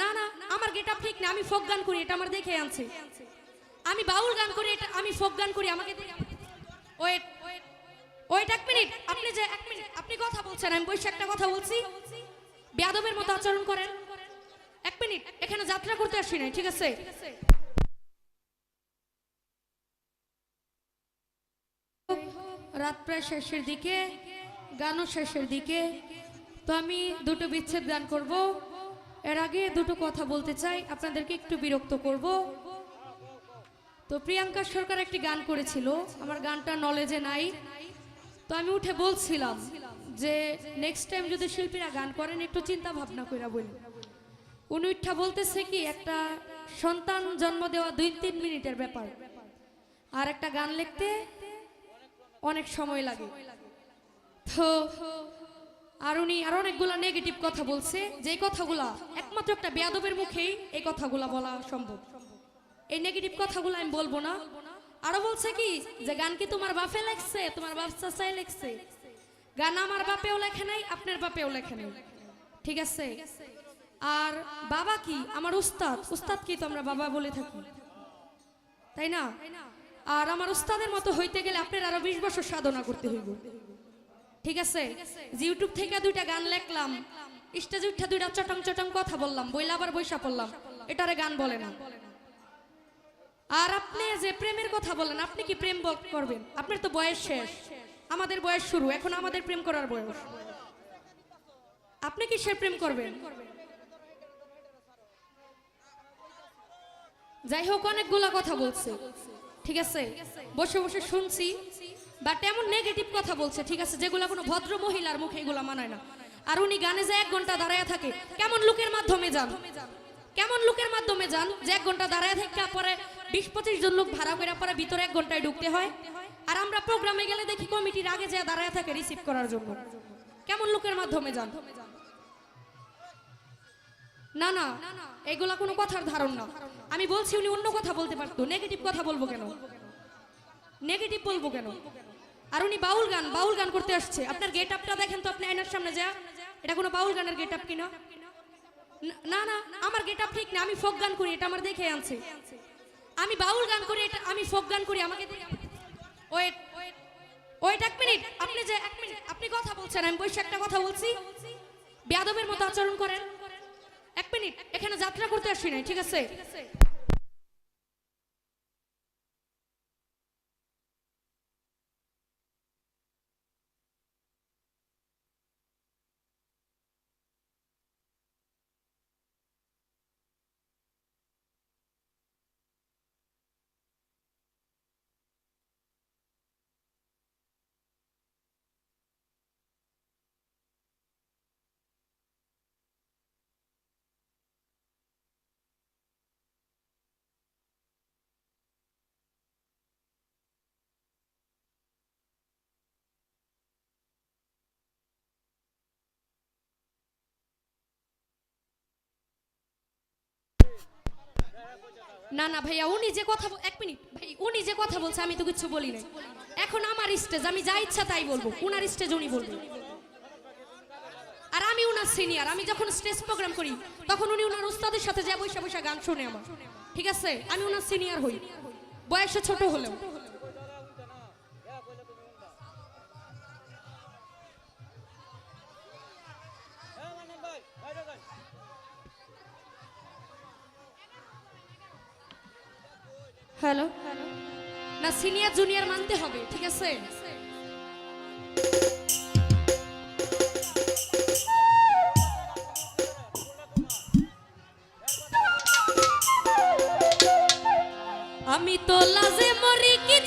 না না আমার গেট ঠিক না, আমি ফোক গান করি, এটা আমার দেখে আনছে। আমি বাউল গান করি, এটা আমি ফোক গান করি, আমাকে ওয়েট ওয়েট এক মিনিট, আপনি যে এক মিনিট, আপনি কথা বলছেন, আমি বসে একটা কথা বলছি। বেয়াদবের মতো আচরণ করেন। এক মিনিট, এখানে যাত্রা করতে আসি নাই, ঠিক আছে? রাত প্রায় শেষের দিকে, গানও শেষের দিকে, তো আমি দুটো বিচ্ছেদ গান করব। এর আগে দুটো কথা বলতে চাই, আপনাদেরকে একটু বিরক্ত করব। তো প্রিয়াঙ্কা সরকার একটি গান করেছিল, আমার গানটা নলেজে নাই। তো আমি উঠে বলছিলাম যে নেক্সট টাইম যদি শিল্পীরা গান করেন, একটু চিন্তা ভাবনা করে বলি। উনি উঠা বলতেছে কি, একটা সন্তান জন্ম দেওয়া দুই তিন মিনিটের ব্যাপার। আর একটা গান লিখতে অনেক সময় লাগে। তো আর উনি আর অনেকগুলা নেগেটিভ কথা বলছে। যে কথাগুলা একমাত্র একটা বেয়াদবের মুখেই এই কথাগুলা বলা সম্ভব। এই নেগেটিভ কথাগুলো আমি বলব না। আরও বলছে কি যে, গান কি তোমার বাপে লেখছে? তোমার বাপ চাচাই লেখছে? গান আমার বাপেও লেখে নাই, আপনার বাপেও লেখে নাই। ঠিক আছে? আর বাবা কি? আমার উস্তাদ। উস্তাদ কি তো আমরা বাবা বলে থাকি। তাই না? আর আমার উস্তাদের মতো হইতে গেলে আপনার আরও বিশ বছর সাধনা করতে হইব। ঠিক আছে? যে ইউটিউব থেকে দুইটা গান লেখলাম স্টেজে উঠে দুইটা চটং চটং কথা বললাম বইলা আবার বৈশা পড়লাম এটারে গান বলে না। আর আপনি যে প্রেমের কথা বলেন আপনি কি প্রেম করবেন? আপনার তো বয়স শেষ। আমাদের বয়স শুরু এখন আমাদের প্রেম করার বয়স। আপনি কি সে প্রেম করবেন? যাই হোক অনেকগুলা কথা বলছে। ঠিক আছে? বসে বসে শুনছি। বাট এমন নেগেটিভ কথা বলছে, ঠিক আছে, যেগুলো কোনো ভদ্র মহিলার মুখে এগুলো মানায় না। আর উনি গানে যে এক ঘণ্টা দাঁড়ায় থাকে, কেমন লোকের মাধ্যমে যান? কেমন লোকের মাধ্যমে যান যে এক ঘণ্টা দাঁড়ায় থেকে পরে বিশ পঁচিশ জন লোক ভাড়া করে পরে ভিতরে এক ঘন্টায় ঢুকতে হয়? আর আমরা প্রোগ্রামে গেলে দেখি কমিটির আগে যে দাঁড়ায় থাকে রিসিভ করার জন্য। কেমন লোকের মাধ্যমে যান? না না, এগুলা কোনো কথার ধারণ না। আমি বলছি উনি অন্য কথা বলতে পারতো। নেগেটিভ কথা বলব কেন? নেগেটিভ বলব কেন? আর উনি বাউল গান বাউল গান করতে আসছে। আপনার গেট আপটা দেখেন তো আপনি আয়নার সামনে যা। এটা কোনো বাউল গানের গেট আপ কিনা? না না আমার গেট আপ ঠিক না, আমি ফোক গান করি, এটা আমার দেখে আনছে। আমি বাউল গান করি, এটা আমি ফোক গান করি, আমাকে ওয়েট ওয়েট এক মিনিট, আপনি যে এক মিনিট, আপনি কথা বলছেন, আমি বসে একটা কথা বলছি। বেয়াদবের মতো আচরণ করেন। এক মিনিট, এখানে যাত্রা করতে আসি নাই, ঠিক আছে? না না, ভাইয়া, উনি যে কথা এক মিনিট। ভাই, উনি যে কথা বলছে, আমি তো কিছু বলি না এখন আমার স্টেজ, আমি যা ইচ্ছা তাই বলব। উনার স্টেজ উনি বলব। আর আমি উনার সিনিয়র আমি যখন স্টেজ প্রোগ্রাম করি, তখন উনি উনার উস্তাদের সাথে যা বৈশা বৈশা গান শুনে আমার। ঠিক আছে? আমি উনার সিনিয়র হই। বয়সে ছোট হলেও। হ্যালো না সিনিয়র জুনিয়র মানতে হবে ঠিক আছে? আমি তো লাজে মরি কি